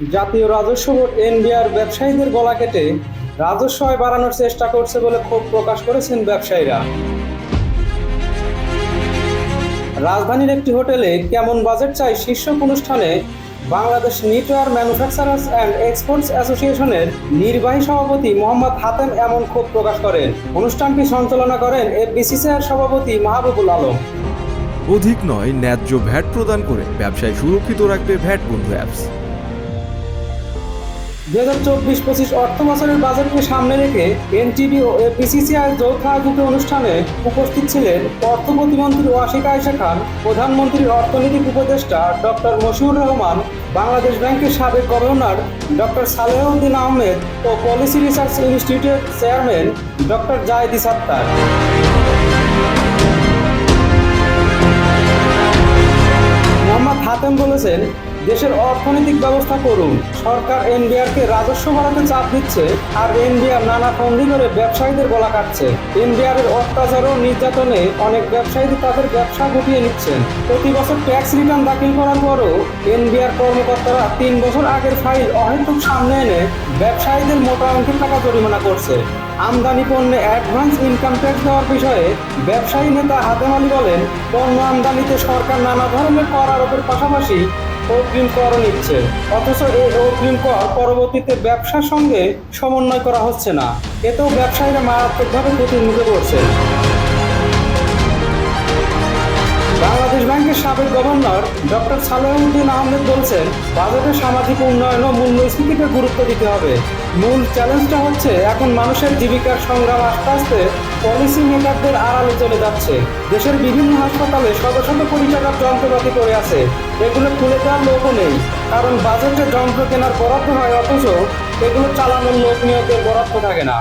জাতীয় রাজস্ব board NBR ব্যবসায়ীদের গলা কেটে রাজস্ব আয় বাড়ানোর চেষ্টা করছে বলে ক্ষোভ প্রকাশ করেছেন ব্যবসায়ীরা। রাজধানীর একটি হোটেলে কেমন বাজেট চাই শীর্ষক অনুষ্ঠানে Bangladesh knitwear manufacturers and exports অ্যাসোসিয়েশনের নির্বাহী সভাপতি মোহাম্মদ হাতেম এমন ক্ষোভ প্রকাশ করেন। অনুষ্ঠানটি সঞ্চালনা করেন এফবিসিসিআর সভাপতি মাহবুবুল আলম। অধিক নয়, ন্যায্য ভ্যাট প্রদান করে ব্যবসায় সুরক্ষিত রাখবে ভ্যাট বন্ধু অ্যাপস। দুই হাজার চব্বিশ পঁচিশ অর্থ বছরের বাজেটকে সামনে রেখে এনটিভি ও এফবিসিসিআই যৌথ আয়োজিত অনুষ্ঠানে উপস্থিত ছিলেন অর্থ প্রতিমন্ত্রী ওয়াশিকা আয়সা খান প্রধানমন্ত্রীর অর্থনৈতিক উপদেষ্টা ডক্টর মশিউর রহমান, বাংলাদেশ ব্যাংকের সাবেক গভর্নর ডক্টর সালেহউদ্দিন আহমেদ ও পলিসি রিসার্চ ইনস্টিটিউটের চেয়ারম্যান ডক্টর জায়দি সাত্তার মোহাম্মদ হাতেম বলেছেন দেশের অর্থনৈতিক ব্যবস্থা করুন। সরকার এনবিআরকে রাজস্ব বাড়াতে চাপ দিচ্ছে আর এনবিআর নানা ফন্দি করে ব্যবসায়ীদের গলা কাটছে। এনবিআর এর অত্যাচার ও নির্যাতনে অনেক ব্যবসায়ী তাদের ব্যবসা গুটিয়ে নিচ্ছেন। প্রতি বছর ট্যাক্স রিটার্ন দাখিল করার পরও এনবিআর কর্মকর্তারা তিন বছর আগের ফাইল অহেতুক সামনে এনে ব্যবসায়ীদের মোটা অঙ্কের টাকা জরিমানা করছে। আমদানি পণ্যে অ্যাডভান্স ইনকাম ট্যাক্স দেওয়ার বিষয়ে ব্যবসায়ী নেতা হাতেম আলী বলেন, পণ্য আমদানিতে সরকার নানা ধরনের কর আরোপের পাশাপাশি অগ্রিম কর নিচ্ছে। অথচ এই অগ্রিম কর পরবর্তীতে ব্যবসার সঙ্গে সমন্বয় করা হচ্ছে না। এতেও ব্যবসায়ীরা মারাত্মকভাবে ক্ষতির মুখে পড়ছে বাংলাদেশ ব্যাংকের সাবেক গভর্নর ডক্টর সালেহউদ্দিন আহমেদ বলছেন, বাজেটে সামাজিক উন্নয়ন ও মূল্যস্ফীতিকে গুরুত্ব দিতে হবে। মূল চ্যালেঞ্জটা হচ্ছে, এখন মানুষের জীবিকার সংগ্রাম আস্তে আস্তে পলিসি মেকারদের আড়ালে চলে যাচ্ছে। দেশের বিভিন্ন হাসপাতালে শত শত কোটি টাকার যন্ত্রপাতি পড়ে আছে। এগুলো খুলে দেওয়ার লোকও নেই। কারণ বাজেটে যন্ত্র কেনার বরাদ্দ হয়, অথচ এগুলো চালানোর লোক নিয়োগের বরাদ্দ থাকে না।